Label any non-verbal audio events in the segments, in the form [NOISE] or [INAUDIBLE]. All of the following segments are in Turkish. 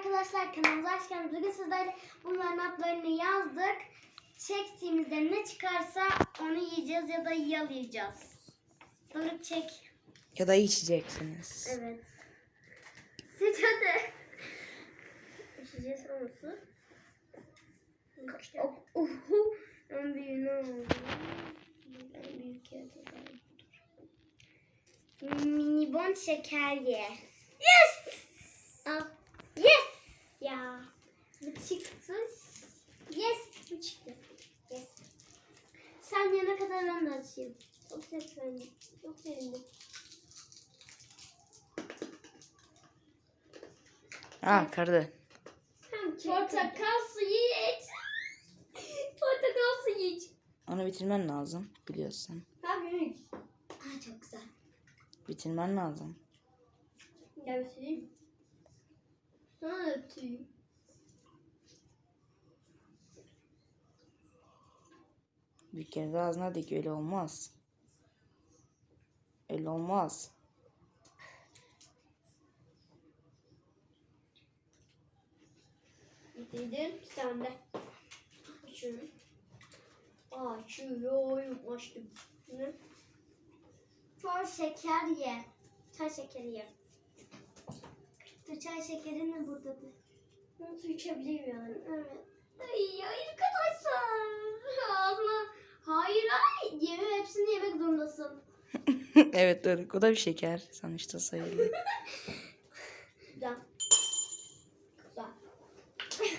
arkadaşlar kanalımıza hoş geldiniz. Bugün sizlerle bunların adlarını yazdık. Çektiğimizde ne çıkarsa onu yiyeceğiz ya da yalayacağız. Doruk çek. Ya da içeceksiniz. Evet. Seç hadi. İçeceğiz olsun. Uhu. En büyüğünü aldım. En büyük ya da Minibon şeker ye. Yes! Al. Yes! Ya. Bu çıktı. Yes! Bu çıktı. Yes. Sen yana açayım. Çok sevindim. Çok sevindim. Ha kardı. Portakal suyu iç. [LAUGHS] Portakal suyu iç. Onu bitirmen lazım biliyorsun. Tabii iç. Ha çok güzel. Bitirmen lazım. Gel bitireyim. Sana da Bir kere de ağzına dik öyle olmaz. Öyle olmaz. Bitirdin. Sen de. Şunu. Açıyorum. Açtım. Ne? Çay şeker ye. Çay şekeri ye. Dur çay şekerin de buradadır. Nasıl içebilirim yani? Evet. Ay arkadaşlar. Hayır hayır. Yeme hepsini yemek zorundasın. [LAUGHS] evet Doruk o da bir şeker sonuçta sayılır. [LAUGHS] Güzel. Güzel. [LAUGHS]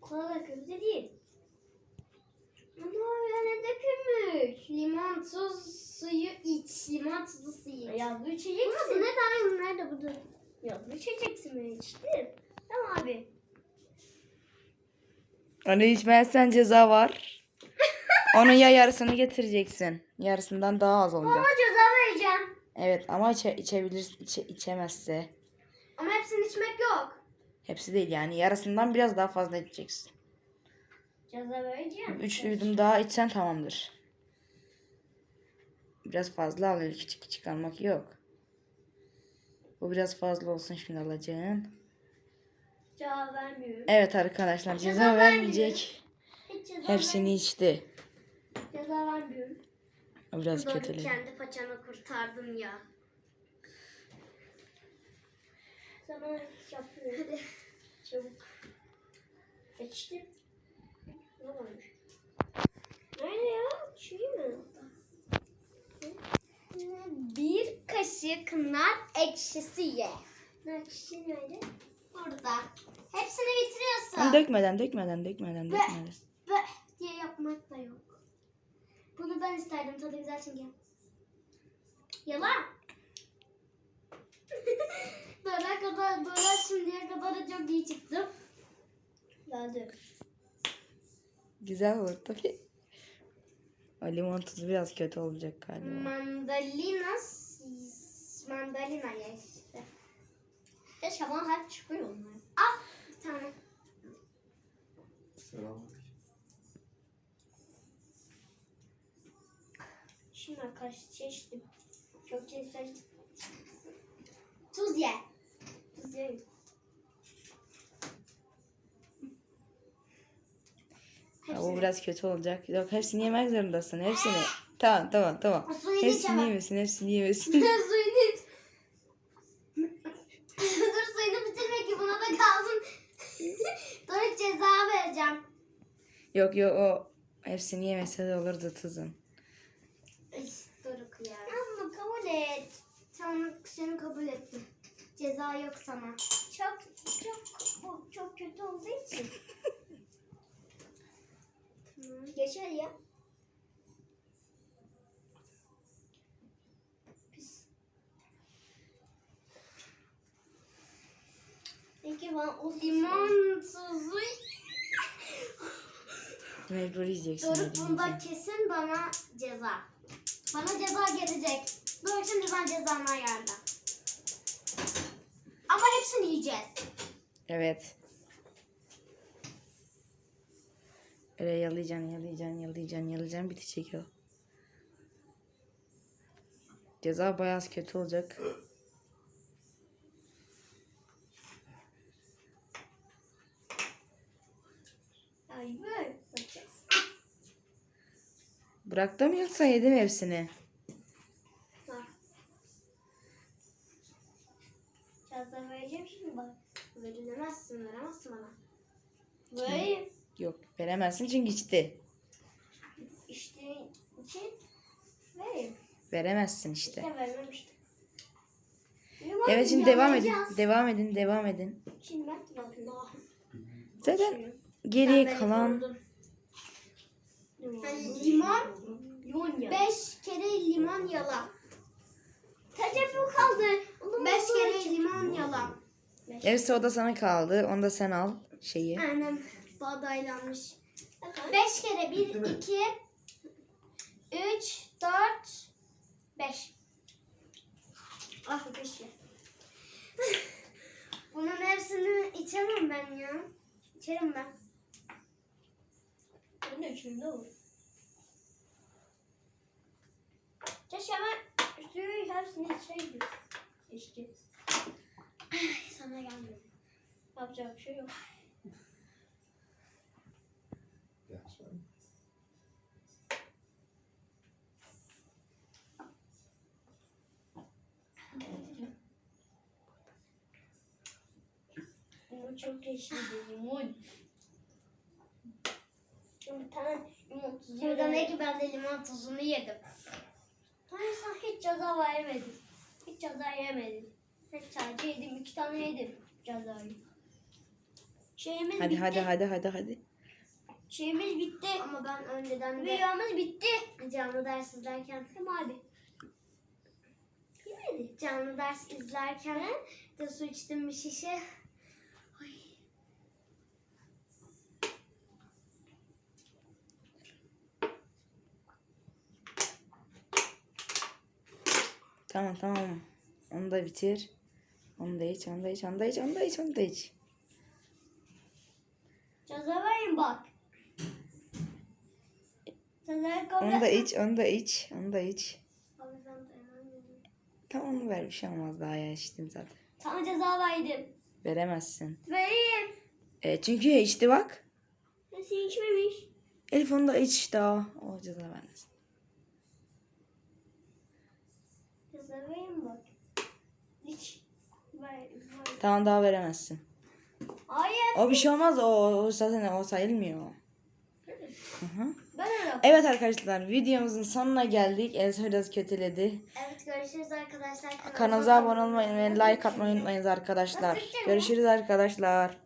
Kola da kötü değil. Ama öyle dökülmüş. Limon tuz suyu iç. Limon tuzlu suyu iç. Ya bu içeceksin. Ama bu ne daha nerede bu da? Ya bu içeceksin ben içtim. Tamam abi. Onu içmezsen ceza var. Onun ya yarısını getireceksin. Yarısından daha az olacak. Ama ceza vereceğim. Evet ama içe, içebilir içe, içemezse. Ama hepsini içmek yok. Hepsi değil yani yarısından biraz daha fazla içeceksin. Ceza vereceğim. Üç yudum daha içsen tamamdır. Biraz fazla al öyle küçük küçük almak yok. Bu biraz fazla olsun şimdi alacağın. Ceza vermiyorum. Evet arkadaşlar Ceza ceza vermeyecek. Ceza Hepsini içti. Ceza vermiyorum. Biraz Doğru, kendi paçanı kurtardın ya. Sana yapıyorum. Hadi. Çabuk. Geçtim. Ne varmış? Nerede ya? Şey mi? Bir kaşık nar ekşisi ye. Nar ekşisi nerede? Burada. Hepsini bitiriyorsun. Ama dökmeden dökmeden dökmeden Ve- dökmeden. Ve diye yapmak da yok. Bunu ben isterdim. Tadı güzel çünkü. Yalan. [LAUGHS] Dora kadar, Dora şimdiye kadar da çok iyi çıktı. Geldi. Güzel olur tabii. O limon tuzu biraz kötü olacak galiba. Mandalina, mandalina ya Keşke bana hep çıkıyor onlar. Al bir tane. Selamünaleyküm. Şimdi arkadaşlar seçtim. Çok seçtim. Tuz ye. Tuz ye. Ya, o biraz kötü olacak. Yok hepsini yemek zorundasın. Hepsini. Tamam tamam tamam. Hepsini yemesin hepsini yemesin. [LAUGHS] suyunu iç. Dur suyunu bitirme ki buna da kalsın. Dur ceza vereceğim. Yok yok o hepsini yemese de olurdu tuzun. Doruk ya. Ama kabul et. Tamam seni kabul ettim. Ceza yok sana. Çok çok bu çok kötü olduğu için. Geçer ya. Pis. Peki ben o limon tuzu Mecbur yiyeceksin. Doruk bunda kesin bana ceza. Bana ceza gelecek. Doruk şimdi ben cezamı ayarla. Ama hepsini yiyeceğiz. Evet. Öyle yalayacaksın, yalayacaksın, yalayacaksın, yalayacaksın. Bitecek o. Ceza bayağı kötü olacak. Ay böyle. Bıraktım yoksa yedim hepsini. Var. Biraz daha vereceğim şimdi bak. Verilemezsin, veremezsin bana. Vereyim. Yok veremezsin çünkü içti. İşte için vereyim. Veremezsin işte. İşte vermemiştim. Limon Evet şimdi devam edin. Devam edin. Devam edin. Şimdi ben Allah. Zaten geriye kalan limon, limon beş kere limon yala. Kaç bu kaldı? Beş kere limon yala. Hepsi o da sana kaldı. Onu da sen al şeyi. Aynen badaylanmış. Beş kere bir, iki, üç, dört, beş. Ah beş ya. [LAUGHS] Bunun hepsini içemem ben ya. İçerim ben. Ben de içimde olur. Keşke ben suyu hepsini içseydim. Ay, sana gelmiyor. Yapacak bir şey yok. Çok yeşildi limon. Tane limon tuzu yedim. Demek ki ben de limon tuzunu yedim. Hayır sen hiç ceza vermedin. Hiç ceza yemedin. Hiç sadece yedim. iki tane yedim cezayı. Şeyimiz Hadi bitti. hadi hadi hadi hadi. Şeyimiz bitti. Ama ben önceden de... Videomuz bitti. Canlı ders izlerken. Tamam hadi. Yemedi. Canlı ders izlerken de su içtim bir şişe. Tamam tamam. Onu da bitir. Onu da iç, onu da iç, onu da iç, onu da iç, onu da iç. Ceza verin bak. Onu da iç, onu da iç, onu da iç. Tamam onu ver bir şey olmaz daha ya içtin zaten. Sana ceza verdim. Veremezsin. Vereyim. E, çünkü içti bak. Nasıl içmemiş? Elif onu da iç daha. O ceza vermez. Ceza vereyim bak. İç. Ver, ver. Tamam daha veremezsin. Hayır. O bir şey olmaz o, o zaten o sayılmıyor. Hı hı. Evet arkadaşlar videomuzun sonuna geldik. Biraz kötüledi. Evet görüşürüz arkadaşlar. Kanalımıza abone olmayı ve like atmayı unutmayınız arkadaşlar. Görüşürüz arkadaşlar.